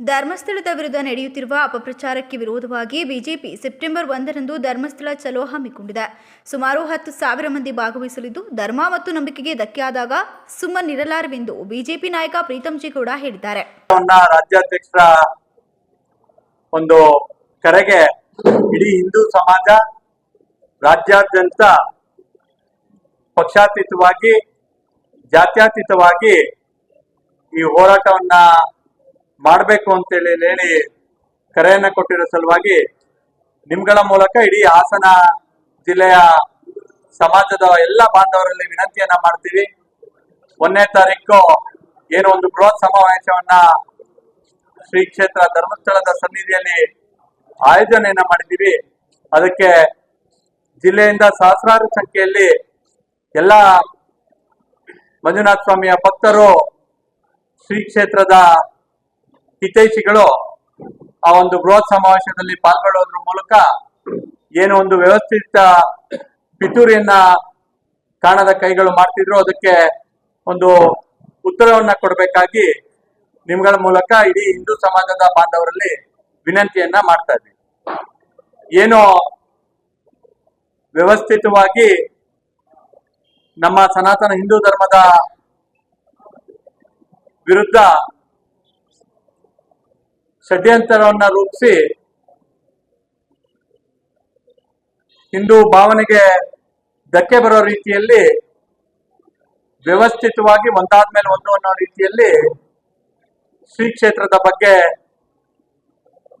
ಧರ್ಮಸ್ಥಳದ ವಿರುದ್ಧ ನಡೆಯುತ್ತಿರುವ ಅಪಪ್ರಚಾರಕ್ಕೆ ವಿರೋಧವಾಗಿ ಬಿಜೆಪಿ ಸೆಪ್ಟೆಂಬರ್ ಒಂದರಂದು ಧರ್ಮಸ್ಥಳ ಚಲೋ ಹಮ್ಮಿಕೊಂಡಿದೆ. ಸುಮಾರು ಹತ್ತು ಸಾವಿರ ಮಂದಿ ಭಾಗವಹಿಸಲಿದ್ದು, ಧರ್ಮ ಮತ್ತು ನಂಬಿಕೆಗೆ ಧಕ್ಕೆಯಾದಾಗ ಸುಮ್ಮನಿರಲಾರವೆಂದು ಬಿಜೆಪಿ ನಾಯಕ ಪ್ರೀತಂ ಜಿ ಕೂಡ ಹೇಳಿದ್ದಾರೆ ರಾಜ್ಯಾಧ್ಯಕ್ಷರ ಒಂದು ಕರೆಗೆ ಇಡೀ ಹಿಂದೂ ಸಮಾಜ ರಾಜ್ಯಾದ್ಯಂತ ಪಕ್ಷಾತೀತವಾಗಿ, ಜಾತ್ಯತೀತವಾಗಿ ಈ ಹೋರಾಟವನ್ನ ಮಾಡಬೇಕು ಅಂತೇಳಿ ಹೇಳಿ ಕರೆಯನ್ನ ಕೊಟ್ಟಿರೋ ಸಲುವಾಗಿ ನಿಮ್ಗಳ ಮೂಲಕ ಇಡೀ ಹಾಸನ ಜಿಲ್ಲೆಯ ಸಮಾಜದ ಎಲ್ಲ ಬಾಂಧವರಲ್ಲಿ ವಿನಂತಿಯನ್ನ ಮಾಡ್ತೀವಿ. ಒಂದನೇ ತಾರೀಕು ಏನು ಒಂದು ಬೃಹತ್ ಸಮಾವೇಶವನ್ನ ಶ್ರೀ ಕ್ಷೇತ್ರ ಧರ್ಮಸ್ಥಳದ ಸನ್ನಿಧಿಯಲ್ಲಿ ಆಯೋಜನೆಯನ್ನ ಮಾಡಿದ್ದೀವಿ. ಅದಕ್ಕೆ ಜಿಲ್ಲೆಯಿಂದ ಸಹಸ್ರಾರು ಸಂಖ್ಯೆಯಲ್ಲಿ ಎಲ್ಲ ಮಂಜುನಾಥ ಸ್ವಾಮಿಯ ಭಕ್ತರು ಶ್ರೀ ಕ್ಷೇತ್ರದ ಹಿತೈಷಿಗಳು ಆ ಒಂದು ಬೃಹತ್ ಸಮಾವೇಶದಲ್ಲಿ ಪಾಲ್ಗೊಳ್ಳೋದ್ರ ಮೂಲಕ ಏನು ಒಂದು ವ್ಯವಸ್ಥಿತ ಪಿತೂರಿಯನ್ನ ಕಾಣದ ಕೈಗಳು ಮಾಡ್ತಿದ್ರು. ಅದಕ್ಕೆ ಒಂದು ಉತ್ತರವನ್ನ ಕೊಡಬೇಕಾಗಿ ನಿಮ್ಗಳ ಮೂಲಕ ಇಡೀ ಹಿಂದೂ ಸಮಾಜದ ಬಾಂಧವರಲ್ಲಿ ವಿನಂತಿಯನ್ನ ಮಾಡ್ತಾ ಇದ್ವಿ. ಏನು ವ್ಯವಸ್ಥಿತವಾಗಿ ನಮ್ಮ ಸನಾತನ ಹಿಂದೂ ಧರ್ಮದ ವಿರುದ್ಧ ಷಡ್ಯಂತರವನ್ನ ರೂಪಿಸಿ ಹಿಂದೂ ಭಾವನೆಗೆ ಧಕ್ಕೆ ಬರೋ ರೀತಿಯಲ್ಲಿ ವ್ಯವಸ್ಥಿತವಾಗಿ ಒಂದಾದ್ಮೇಲೆ ಒಂದು ಅನ್ನೋ ರೀತಿಯಲ್ಲಿ ಶ್ರೀ ಕ್ಷೇತ್ರದ ಬಗ್ಗೆ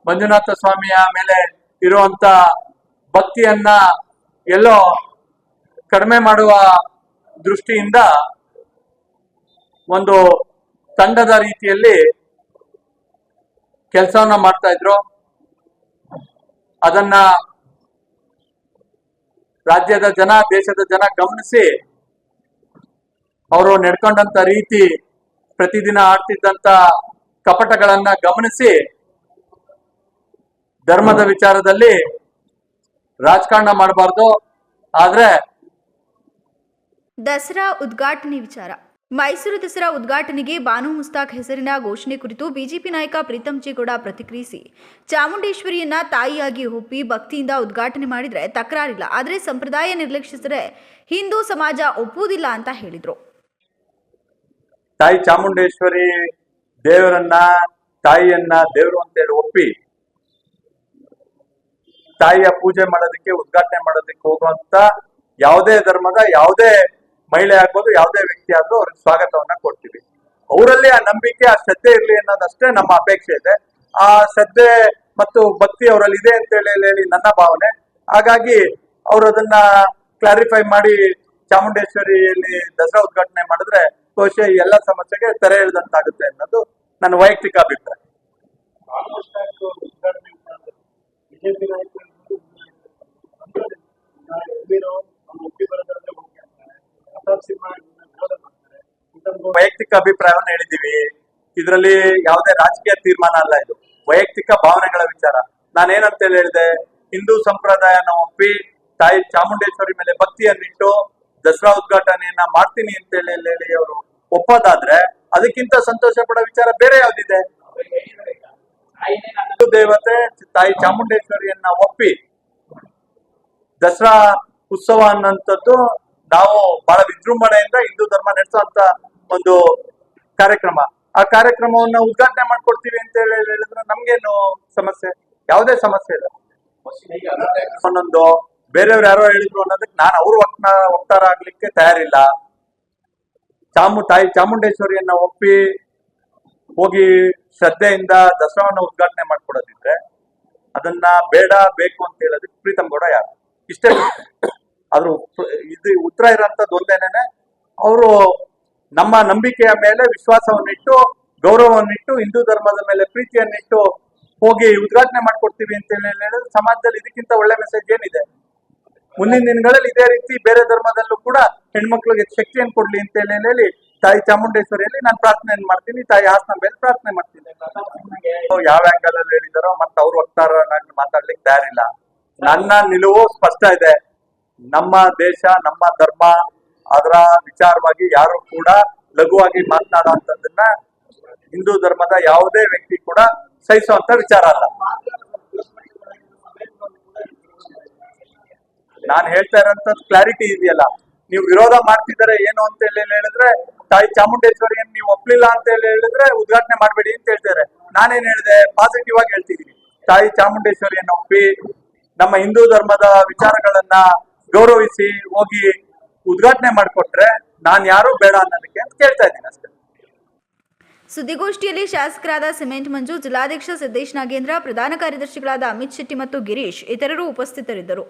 ಮಂಜುನಾಥ ಸ್ವಾಮಿಯ ಮೇಲೆ ಇರುವಂತ ಭಕ್ತಿಯನ್ನ ಎಲ್ಲೋ ಕಡಿಮೆ ಮಾಡುವ ದೃಷ್ಟಿಯಿಂದ ಒಂದು ತಂಡದ ರೀತಿಯಲ್ಲಿ ಕೆಲಸವನ್ನ ಮಾಡ್ತಾ ಇದ್ರು. ಅದನ್ನ ರಾಜ್ಯದ ಜನ, ದೇಶದ ಜನ ಗಮನಿಸಿ ಅವರು ನಡ್ಕೊಂಡಂತ ರೀತಿ ಪ್ರತಿದಿನ ಆಡ್ತಿದ್ದಂತ ಕಪಟಗಳನ್ನ ಗಮನಿಸಿ ಧರ್ಮದ ವಿಚಾರದಲ್ಲಿ ರಾಜಕಾರಣ ಮಾಡಬಾರ್ದು. ಆದ್ರೆ ದಸರಾ ಉದ್ಘಾಟನೆ ವಿಚಾರ. ಮೈಸೂರು ದಸರಾ ಉದ್ಘಾಟನೆಗೆ ಬಾನು ಮುಸ್ತಾಕ್ ಹೆಸರಿನ ಘೋಷಣೆ ಕುರಿತು ಬಿಜೆಪಿ ನಾಯಕ ಪ್ರೀತಂ ಜೇಗೌಡ ಪ್ರತಿಕ್ರಿಯಿಸಿ. ಚಾಮುಂಡೇಶ್ವರಿಯನ್ನ ತಾಯಿಯಾಗಿ ಒಪ್ಪಿ ಭಕ್ತಿಯಿಂದ ಉದ್ಘಾಟನೆ ಮಾಡಿದರೆ ತಕರಾರಿಲ್ಲ. ಆದರೆ ಸಂಪ್ರದಾಯ ನಿರ್ಲಕ್ಷಿಸಿದರೆ ಹಿಂದೂ ಸಮಾಜ ಒಪ್ಪುವುದಿಲ್ಲ ಅಂತ ಹೇಳಿದರು. ತಾಯಿ ಚಾಮುಂಡೇಶ್ವರಿ ದೇವರನ್ನ, ತಾಯಿಯನ್ನ ದೇವರು ಅಂತ ಹೇಳಿ ಒಪ್ಪಿ ತಾಯಿಯ ಪೂಜೆ ಮಾಡೋದಕ್ಕೆ, ಉದ್ಘಾಟನೆ ಮಾಡೋದಕ್ಕೆ ಹೋಗುವಂತ ಯಾವುದೇ ಧರ್ಮದ ಯಾವುದೇ ಮಹಿಳೆ ಆಗ್ಬೋದು, ಯಾವುದೇ ವ್ಯಕ್ತಿ ಆದ್ರೂ ಅವ್ರಿಗೆ ಸ್ವಾಗತವನ್ನ ಕೊಡ್ತೀವಿ. ಅವರಲ್ಲಿ ಆ ನಂಬಿಕೆ, ಆ ಶ್ರದ್ಧೆ ಇರಲಿ ಅನ್ನೋದಷ್ಟೇ ನಮ್ಮ ಅಪೇಕ್ಷೆ ಇದೆ. ಆ ಶ್ರದ್ಧೆ ಮತ್ತು ಭಕ್ತಿ ಅವರಲ್ಲಿ ಇದೆ ಅಂತ ಹೇಳಿ ಹೇಳಿ ನನ್ನ ಭಾವನೆ. ಹಾಗಾಗಿ ಅವರು ಅದನ್ನ ಕ್ಲಾರಿಫೈ ಮಾಡಿ ಚಾಮುಂಡೇಶ್ವರಿಯಲ್ಲಿ ದಸರಾ ಉದ್ಘಾಟನೆ ಮಾಡಿದ್ರೆ ಬಹುಶಃ ಎಲ್ಲ ಸಮಸ್ಯೆಗೆ ತೆರೆ ಇಳಿದಂತಾಗುತ್ತೆ ಅನ್ನೋದು ನನ್ನ ವೈಯಕ್ತಿಕ ಅಭಿಪ್ರಾಯ. ಬಿಜೆಪಿ ವೈಯಕ್ತಿಕ ಅಭಿಪ್ರಾಯವನ್ನು ಹೇಳಿದೀವಿ ಇದರಲ್ಲಿ ಯಾವುದೇ ರಾಜಕೀಯ ತೀರ್ಮಾನ ಅಲ್ಲ ಇದು. ವೈಯಕ್ತಿಕ ಭಾವನೆಗಳ ವಿಚಾರ. ನಾನೇನಂತ ಹೇಳಿ ಹೇಳಿದೆ? ಹಿಂದೂ ಸಂಪ್ರದಾಯನ ಒಪ್ಪಿ ತಾಯಿ ಚಾಮುಂಡೇಶ್ವರಿ ಮೇಲೆ ಭಕ್ತಿಯನ್ನಿಟ್ಟು ದಸರಾ ಉದ್ಘಾಟನೆಯನ್ನ ಮಾಡ್ತೀನಿ ಅಂತ ಹೇಳಿ ಹೇಳಿ ಅವರು ಒಪ್ಪೋದಾದ್ರೆ ಅದಕ್ಕಿಂತ ಸಂತೋಷ ಪಡೋ ವಿಚಾರ ಬೇರೆ ಯಾವ್ದಿದೆ? ಹಿಂದೂ ದೇವತೆ ತಾಯಿ ಚಾಮುಂಡೇಶ್ವರಿಯನ್ನ ಒಪ್ಪಿ ದಸರಾ ಉತ್ಸವ ಅನ್ನೋಂಥದ್ದು ನಾವು ಬಹಳ ವಿಜೃಂಭಣೆಯಿಂದ ಹಿಂದೂ ಧರ್ಮ ನಡೆಸುವಂತ ಒಂದು ಕಾರ್ಯಕ್ರಮ. ಆ ಕಾರ್ಯಕ್ರಮವನ್ನ ಉದ್ಘಾಟನೆ ಮಾಡ್ಕೊಡ್ತೀವಿ ಅಂತ ಹೇಳಿ ಹೇಳಿದ್ರೆ ನಮ್ಗೇನು ಸಮಸ್ಯೆ? ಯಾವುದೇ ಸಮಸ್ಯೆ ಇಲ್ಲ. ಒಂದೊಂದು ಬೇರೆಯವ್ರು ಯಾರೋ ಹೇಳಿದ್ರು ಅನ್ನೋದಕ್ಕೆ ನಾನು ಅವ್ರು ವಕ್ನ ವಕ್ತಾರ ಆಗ್ಲಿಕ್ಕೆ ತಯಾರಿಲ್ಲ. ಚಾಮು, ತಾಯಿ ಚಾಮುಂಡೇಶ್ವರಿಯನ್ನ ಒಪ್ಪಿ ಹೋಗಿ ಶ್ರದ್ಧೆಯಿಂದ ದಸರಾವನ್ನ ಉದ್ಘಾಟನೆ ಮಾಡ್ಕೊಡೋದಿದ್ರೆ ಅದನ್ನ ಬೇಡ, ಬೇಕು ಅಂತ ಹೇಳೋದಕ್ಕೆ ಪ್ರೀತಮ್ ಗೌಡ ಯಾರು? ಇಷ್ಟೇ. ಆದ್ರೂ ಇದು ಉತ್ತರ ಇರೋಂತ ಒಂದೇನೇನೆ ಅವರು ನಮ್ಮ ನಂಬಿಕೆಯ ಮೇಲೆ ವಿಶ್ವಾಸವನ್ನಿಟ್ಟು ಗೌರವವನ್ನಿಟ್ಟು ಹಿಂದೂ ಧರ್ಮದ ಮೇಲೆ ಪ್ರೀತಿಯನ್ನಿಟ್ಟು ಹೋಗಿ ಉದ್ಘಾಟನೆ ಮಾಡ್ಕೊಡ್ತೀವಿ ಅಂತ ಹೇಳಿ ಹೇಳಿದ್ರೆ ಸಮಾಜದಲ್ಲಿ ಇದಕ್ಕಿಂತ ಒಳ್ಳೆ ಮೆಸೇಜ್ ಏನಿದೆ? ಮುಂದಿನ ದಿನಗಳಲ್ಲಿ ಇದೇ ರೀತಿ ಬೇರೆ ಧರ್ಮದಲ್ಲೂ ಕೂಡ ಹೆಣ್ಮಕ್ಳಿಗೆ ಶಕ್ತಿಯನ್ನು ಕೊಡ್ಲಿ ಅಂತ ಹೇಳಿ ಹೇಳಿ ತಾಯಿ ಚಾಮುಂಡೇಶ್ವರಿಯಲ್ಲಿ ನಾನು ಪ್ರಾರ್ಥನೆಯನ್ನು ಮಾಡ್ತೀನಿ ತಾಯಿ ಹಾಸನ ಮೇಲೆ ಪ್ರಾರ್ಥನೆ ಮಾಡ್ತೀನಿ. ಯಾವ ಆಂಗಲ್ ಅಲ್ಲಿ ಹೇಳಿದಾರೋ ಮತ್ತೆ ಅವ್ರು ವಕ್ತಾರ ನಾನು ಮಾತಾಡ್ಲಿಕ್ಕೆ ತಯಾರಿಲ್ಲ. ನನ್ನ ನಿಲುವು ಸ್ಪಷ್ಟ ಇದೆ. ನಮ್ಮ ದೇಶ, ನಮ್ಮ ಧರ್ಮ, ಅದರ ವಿಚಾರವಾಗಿ ಯಾರು ಕೂಡ ಲಘುವಾಗಿ ಮಾತನಾಡುವಂತದನ್ನ ಹಿಂದೂ ಧರ್ಮದ ಯಾವುದೇ ವ್ಯಕ್ತಿ ಕೂಡ ಸಹಿಸುವಂತ ವಿಚಾರ ಅಲ್ಲ. ನಾನು ಹೇಳ್ತಾ ಇರೋಂತ ಕ್ಲಾರಿಟಿ ಇದೆಯಲ್ಲ. ನೀವು ವಿರೋಧ ಮಾಡ್ತಿದ್ದಾರೆ ಏನು ಅಂತ ಹೇಳಿ ಹೇಳಿದ್ರೆ, ತಾಯಿ ಚಾಮುಂಡೇಶ್ವರಿಯನ್ನು ನೀವು ಒಪ್ಲಿಲ್ಲ ಅಂತ ಹೇಳಿ ಹೇಳಿದ್ರೆ ಉದ್ಘಾಟನೆ ಮಾಡಬೇಡಿ ಅಂತ ಹೇಳ್ತಾರೆ. ನಾನೇನ್ ಹೇಳಿದೆ? ಪಾಸಿಟಿವ್ ಆಗಿ ಹೇಳ್ತಿದ್ದೀನಿ. ತಾಯಿ ಚಾಮುಂಡೇಶ್ವರಿಯನ್ನು ಒಪ್ಪಿ ನಮ್ಮ ಹಿಂದೂ ಧರ್ಮದ ವಿಚಾರಗಳನ್ನ ಗೌರವಿಸಿ ಹೋಗಿ ಉದ್ಘಾಟನೆ ಮಾಡಿಕೊಟ್ರೆ ನಾನ್ ಯಾರು ಬೇಡ ಅನ್ನೋದಕ್ಕೆ ಅಂತ ಕೇಳ್ತಾ ಇದ್ದೀನಿ ಅಷ್ಟೇ. ಸುದ್ದಿಗೋಷ್ಠಿಯಲ್ಲಿ ಶಾಸಕರಾದ ಸಿಮೆಂಟ್ ಮಂಜು, ಜಿಲ್ಲಾಧ್ಯಕ್ಷ ಸಿದ್ದೇಶ್ ನಾಗೇಂದ್ರ, ಪ್ರಧಾನ ಕಾರ್ಯದರ್ಶಿಗಳಾದ ಅಮಿತ್ ಶೆಟ್ಟಿ ಮತ್ತು ಗಿರೀಶ್ ಇತರರು ಉಪಸ್ಥಿತರಿದ್ದರು.